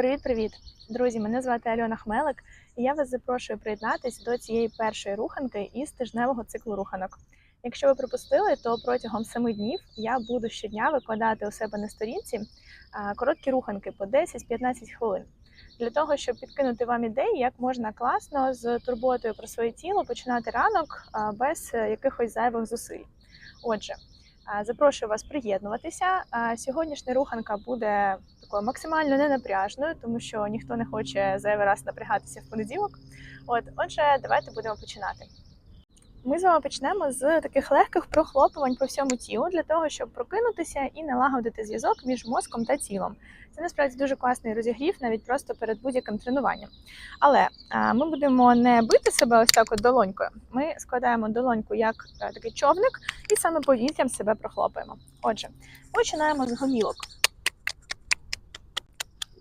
Привіт-привіт! Друзі, мене звати Альона Хмелик, і я вас запрошую приєднатись до цієї першої руханки із тижневого циклу руханок. Якщо ви пропустили, то протягом семи днів я буду щодня викладати у себе на сторінці короткі руханки по 10-15 хвилин. Для того, щоб підкинути вам ідеї, як можна класно з турботою про своє тіло починати ранок без е, якихось зайвих зусиль. Отже, запрошую вас приєднуватися. Сьогоднішня руханка буде такою максимально ненапряжною, тому що ніхто не хоче зайвий раз напрягатися в понеділок. От, отже, давайте будемо починати. Ми з вами почнемо з таких легких прохлопувань по всьому тілу для того, щоб прокинутися і налагодити зв'язок між мозком та тілом. Це насправді дуже класний розігрів, навіть просто перед будь-яким тренуванням. Але ми будемо не бити себе ось так от долонькою. Ми складаємо долоньку як е, такий човник, і саме повітрям себе прохлопуємо. Отже, починаємо з гомілок.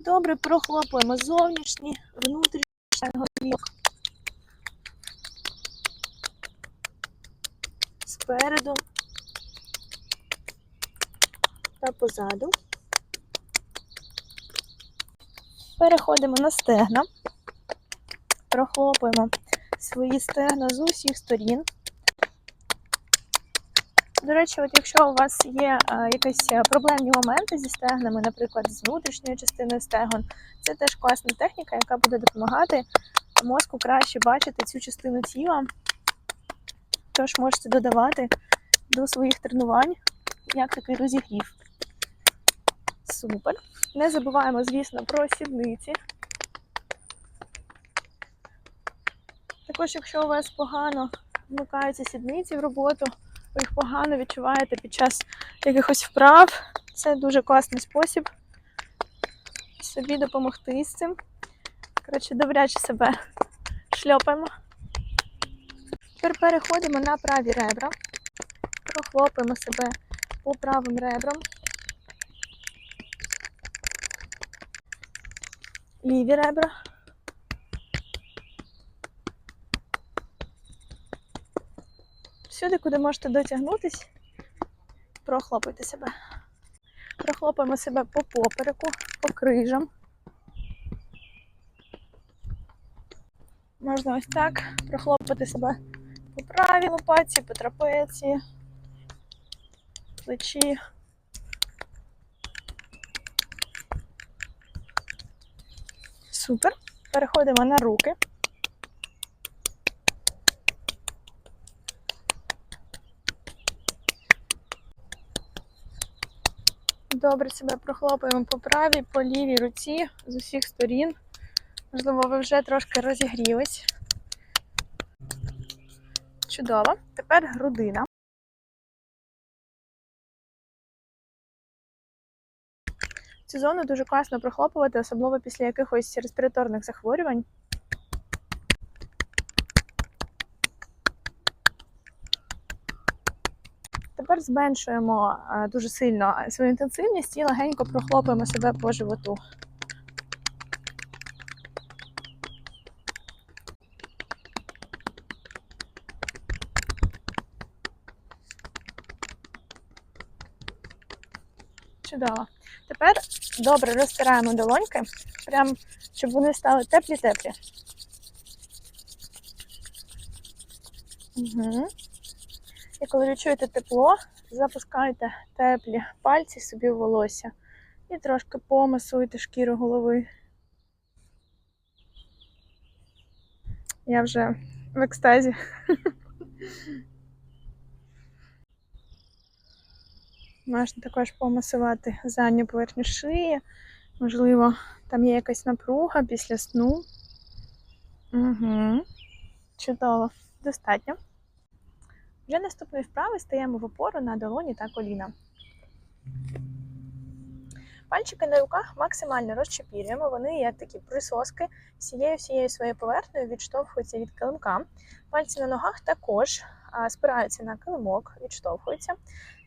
Добре прохлопуємо зовнішні, внутрішні гомілок. Спереду та позаду. Переходимо на стегна. Прохлопуємо свої стегна з усіх сторін. До речі, от якщо у вас є е, якісь е, проблемні моменти зі стегнами, наприклад, з внутрішньою частиною стегон, це теж класна техніка, яка буде допомагати мозку краще бачити цю частину тіла. Тож можете додавати до своїх тренувань як такий розігрів. Супер. Не забуваємо, звісно, про сідниці. Також, якщо у вас погано вмикаються сідниці в роботу, ви їх погано відчуваєте під час якихось вправ, це дуже класний спосіб собі допомогти з цим. Коротше, добряче себе шльопаємо. Тепер переходимо на праві ребра, прохлопуємо себе по правим ребрам. Ліві ребра. Всюди, куди можете дотягнутись, прохлопуйте себе. Прохлопуємо себе по попереку, по крижам. Можна ось так прохлопати себе по правій лопатці, по трапеції, плечі. Супер. Переходимо на руки. Добре себе прохлопуємо по правій, по лівій руці з усіх сторін. Можливо, ви вже трошки розігрілись. Чудово. Тепер грудина. Цю зону дуже класно прохлопувати, особливо після якихось респіраторних захворювань. Тепер зменшуємо е, дуже сильно свою інтенсивність і легенько прохлопуємо себе по животу. Чудово. Тепер добре розтираємо долоньки, прям щоб вони стали теплі-теплі. Угу. І коли відчуєте тепло, запускайте теплі пальці собі в волосся і трошки помасуйте шкіру голови. Я вже в екстазі. Можна також помасувати задню поверхню шиї. Можливо, там є якась напруга після сну. Угу. Чудово, достатньо. Вже наступної вправи стаємо в опору на долоні та коліна. Пальчики на руках максимально розчепірюємо, вони як такі присоски всією всією своєю поверхнею відштовхуються від килимка. Пальці на ногах також спираються на килимок, відштовхуються.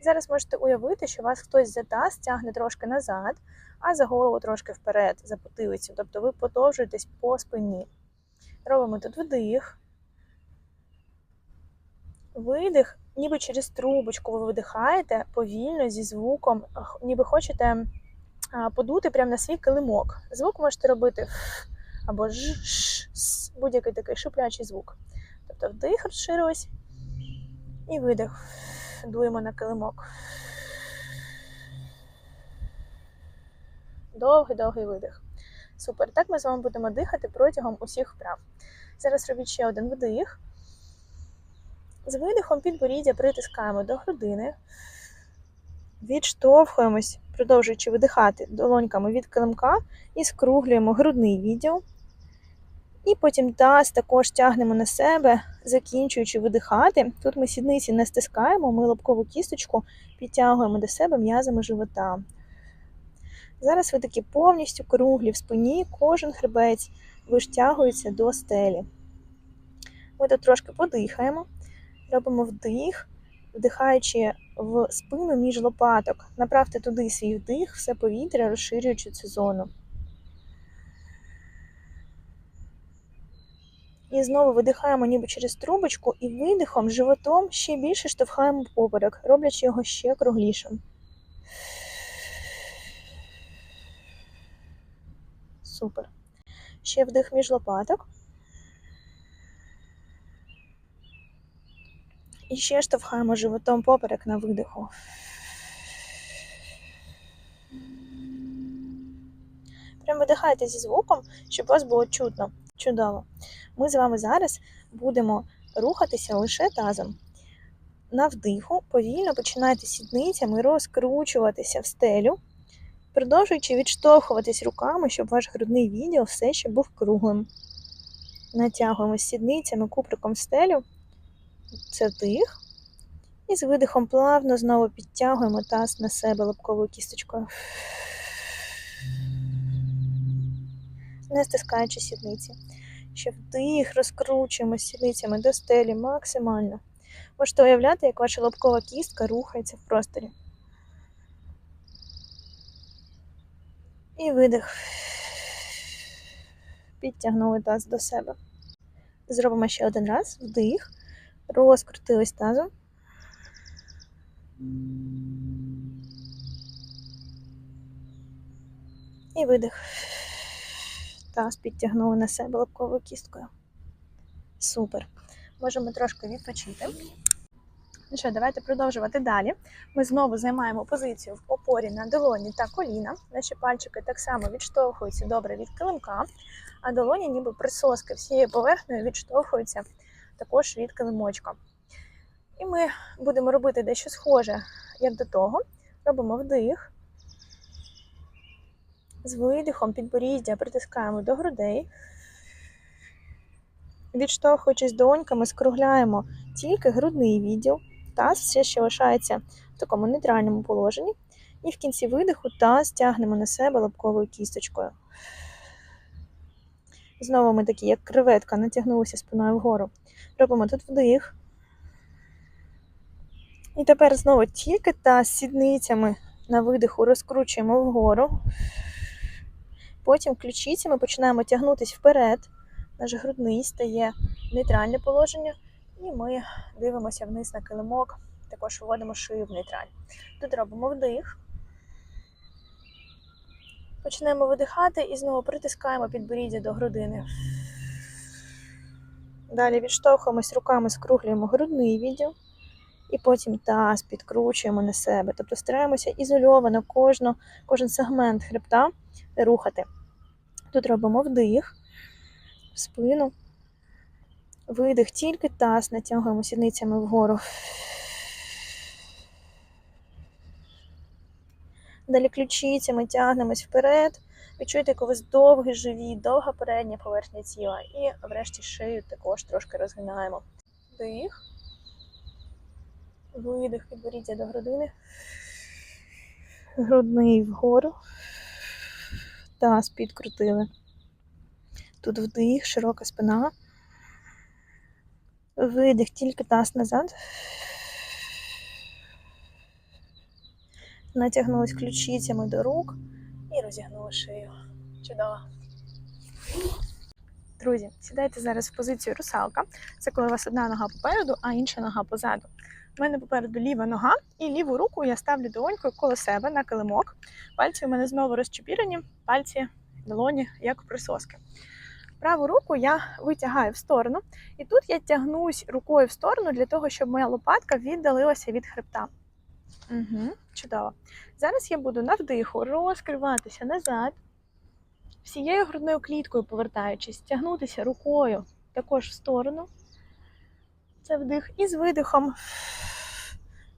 Зараз можете уявити, що вас хтось за таз тягне трошки назад, а за голову трошки вперед, за потилицю. Тобто ви подовжуєтесь по спині. Робимо тут вдих. Видих, ніби через трубочку ви видихаєте повільно зі звуком, ніби хочете подути прямо на свій килимок. Звук можете робити або ж, будь-який такий шиплячий звук. Тобто вдих розширилась і видих. Дуємо на килимок. Довгий-довгий видих. Супер. Так ми з вами будемо дихати протягом усіх вправ. Зараз робіть ще один вдих. З видихом підборіддя притискаємо до грудини. Відштовхуємось, продовжуючи видихати долоньками від килимка і скруглюємо грудний відділ. І потім таз також тягнемо на себе, закінчуючи видихати. Тут ми сідниці не стискаємо, ми лобкову кісточку підтягуємо до себе м'язами живота. Зараз ви такі повністю круглі в спині, кожен хребець виштягується до стелі. Ми тут трошки подихаємо, робимо вдих, вдихаючи в спину між лопаток. Направте туди свій вдих, все повітря, розширюючи цю зону. І знову видихаємо ніби через трубочку і видихом, животом ще більше штовхаємо поперек, роблячи його ще круглішим. Супер. Ще вдих між лопаток. І ще штовхаємо животом поперек на видиху. Прям видихайте зі звуком, щоб вас було чутно. Чудово. Ми з вами зараз будемо рухатися лише тазом. На вдиху повільно починайте сідницями розкручуватися в стелю, продовжуючи відштовхуватись руками, щоб ваш грудний відділ все ще був круглим. Натягуємо сідницями куприком в стелю. Це вдих. І з видихом плавно знову підтягуємо таз на себе лобковою кісточкою. Не стискаючи сідниці. Ще вдих, розкручуємо сідницями до стелі максимально. Можете уявляти, як ваша лобкова кістка рухається в просторі. І видих. Підтягнули таз до себе. Зробимо ще один раз. Вдих. Розкрутились тазом. І видих. Таз підтягнули на себе лобковою кісткою. Супер. Можемо трошки відпочити. Ну що, давайте продовжувати далі. Ми знову займаємо позицію в опорі на долоні та коліна. Наші пальчики так само відштовхуються добре від килимка, а долоні, ніби присоски всією поверхнею відштовхуються також від килимочка. І ми будемо робити дещо схоже, як до того. Робимо вдих. З видихом підборіддя притискаємо до грудей. Відштовхуючись долоньками, скругляємо тільки грудний відділ. Таз все ще лишається в такому нейтральному положенні. І в кінці видиху таз тягнемо на себе лобковою кісточкою. Знову ми такі, як креветка, натягнулися спиною вгору. Робимо тут вдих. І тепер знову тільки таз сідницями на видиху розкручуємо вгору. Потім ключицями починаємо тягнутися вперед. Наш грудний стає нейтральне положення, і ми дивимося вниз на килимок, також вводимо шию в нейтраль. Тут робимо вдих. Почнемо видихати і знову притискаємо підборіддя до грудини. Далі відштовхуємось руками, скруглюємо грудний відділ. І потім таз підкручуємо на себе. Тобто стараємося ізольовано кожну, кожен сегмент хребта рухати. Тут робимо вдих в спину, видих, тільки таз, натягуємо сідницями вгору. Далі ключицями тягнемось вперед. Відчуйте, як у вас довгий живіт, довга передня поверхня тіла. І врешті шию також трошки розгинаємо. Вдих. Видих, підборіддя до грудини. Грудний вгору. Таз підкрутили. Тут вдих, широка спина. Видих, тільки таз назад. Натягнулись ключицями до рук і розігнули шию. Чудово. Друзі, сідайте зараз в позицію русалка. Це коли у вас одна нога попереду, а інша нога позаду. У мене попереду ліва нога, і ліву руку я ставлю долонькою коло себе на килимок. Пальці у мене знову розчепірені, пальці долоні, як присоски. Праву руку я витягаю в сторону, і тут я тягнусь рукою в сторону для того, щоб моя лопатка віддалилася від хребта. Угу, чудово. Зараз я буду на вдиху розкриватися назад, всією грудною кліткою повертаючись, тягнутися рукою також в сторону. Це вдих. І з видихом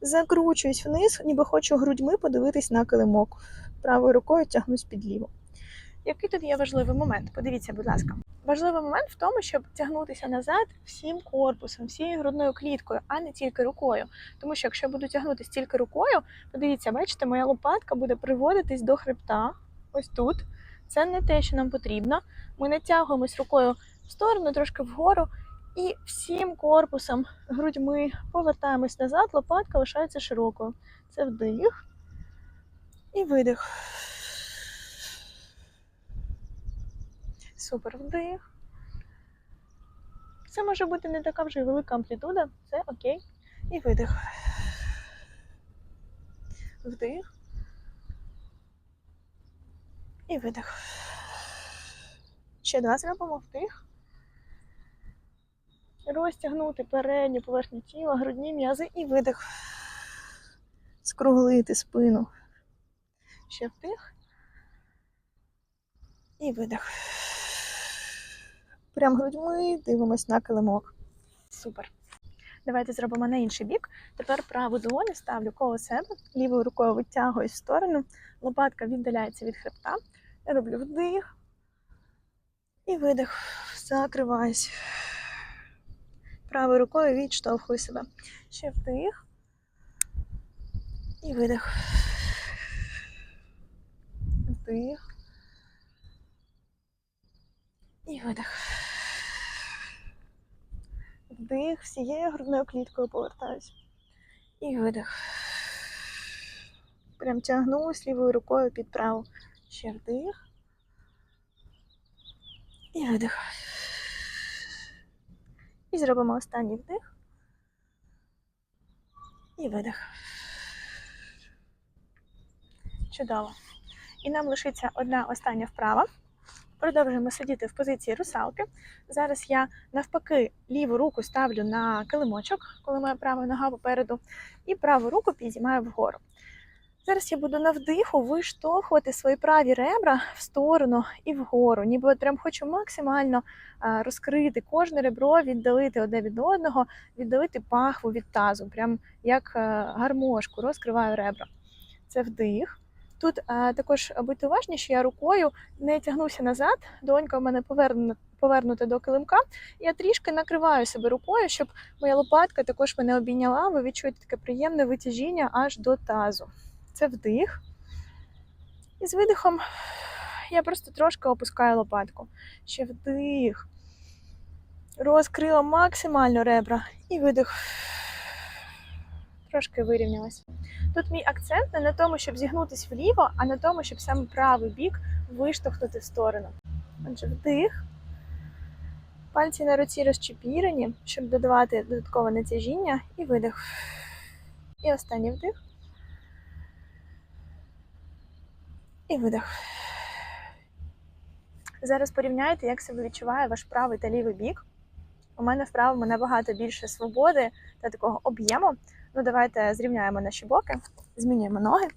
закручуюсь вниз, ніби хочу грудьми подивитись на килимок. Правою рукою тягнусь під ліву. Який тут є важливий момент? Подивіться, будь ласка. Важливий момент в тому, щоб тягнутися назад всім корпусом, всією грудною кліткою, а не тільки рукою. Тому що якщо я буду тягнутися тільки рукою, подивіться, бачите, моя лопатка буде приводитись до хребта. Ось тут. Це не те, що нам потрібно. Ми натягуємось рукою в сторону, трошки вгору, і всім корпусом, грудьми повертаємось назад, лопатка лишається широкою. Це вдих і видих. Супер вдих. Це може бути не така вже велика амплітуда, це окей. І видих. Вдих. І видих. Ще два зробимо вдих. Розтягнути передню поверхню тіла, грудні м'язи і видих. Скруглити спину. Ще вдих. І видих. Прям грудьми дивимось на килимок. Супер. Давайте зробимо на інший бік. Тепер праву долоню ставлю коло себе, лівою рукою витягуюсь в сторону, лопатка віддаляється від хребта. Я роблю вдих і видих. Закриваюсь. Правою рукою відштовхую себе. Ще вдих і видих. Вдих. І видих. Вдих, всією грудною кліткою повертаюсь. І видих. Прям тягнусь лівою рукою під праву. Ще вдих. І видих. І зробимо останній вдих. І видих. Чудово. І нам лишиться одна остання вправа. Продовжуємо сидіти в позиції русалки. Зараз я навпаки ліву руку ставлю на килимочок, коли моя права нога попереду, і праву руку підіймаю вгору. Зараз я буду на вдиху виштовхувати свої праві ребра в сторону і вгору, ніби от прям хочу максимально розкрити кожне ребро, віддалити одне від одного, віддалити пахву від тазу, прям як гармошку, розкриваю ребра. Це вдих. Тут а, також будьте уважні, що я рукою не тягнуся назад, донька в мене повернута, повернута до килимка. Я трішки накриваю себе рукою, щоб моя лопатка також мене обійняла. Ви відчуєте таке приємне витяжіння аж до тазу. Це вдих. І з видихом я просто трошки опускаю лопатку. Ще вдих. Розкрила максимально ребра. І видих. Трошки вирівнялась. Тут мій акцент не на тому, щоб зігнутися вліво, а на тому, щоб саме правий бік виштовхнути в сторону. Отже, вдих. Пальці на руці розчепірені, щоб додавати додаткове натяжіння, і видих. І останній вдих. І видих. Зараз порівняйте, як себе відчуває ваш правий та лівий бік. У мене в правому набагато більше свободи та такого об'єму. Ну, давайте зрівняємо наші боки, змінюємо ноги.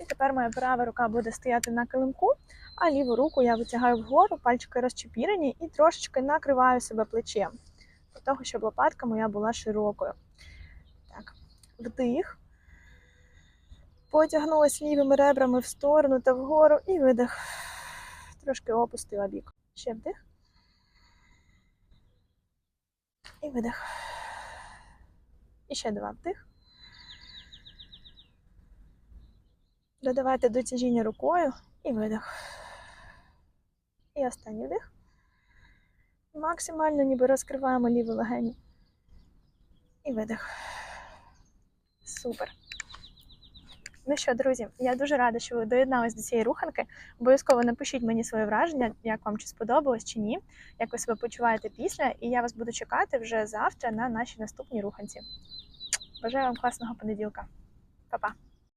І тепер моя права рука буде стояти на килимку, а ліву руку я витягаю вгору, пальчики розчепірені і трошечки накриваю себе плечем, для того, щоб лопатка моя була широкою. Так, вдих. Потягнулась лівими ребрами в сторону та вгору і видих. Трошки опустила бік. Ще вдих. І видих. І ще два вдих. Додавайте до тяжіння рукою і видих. І останній вдих. Максимально ніби розкриваємо ліву легеню. І видих. Супер. Ну що, друзі, я дуже рада, що ви доєдналися до цієї руханки. Обов'язково напишіть мені своє враження, як вам чи сподобалось чи ні, як ви себе почуваєте після, і я вас буду чекати вже завтра на нашій наступній руханці. Бажаю вам класного понеділка. Па-па!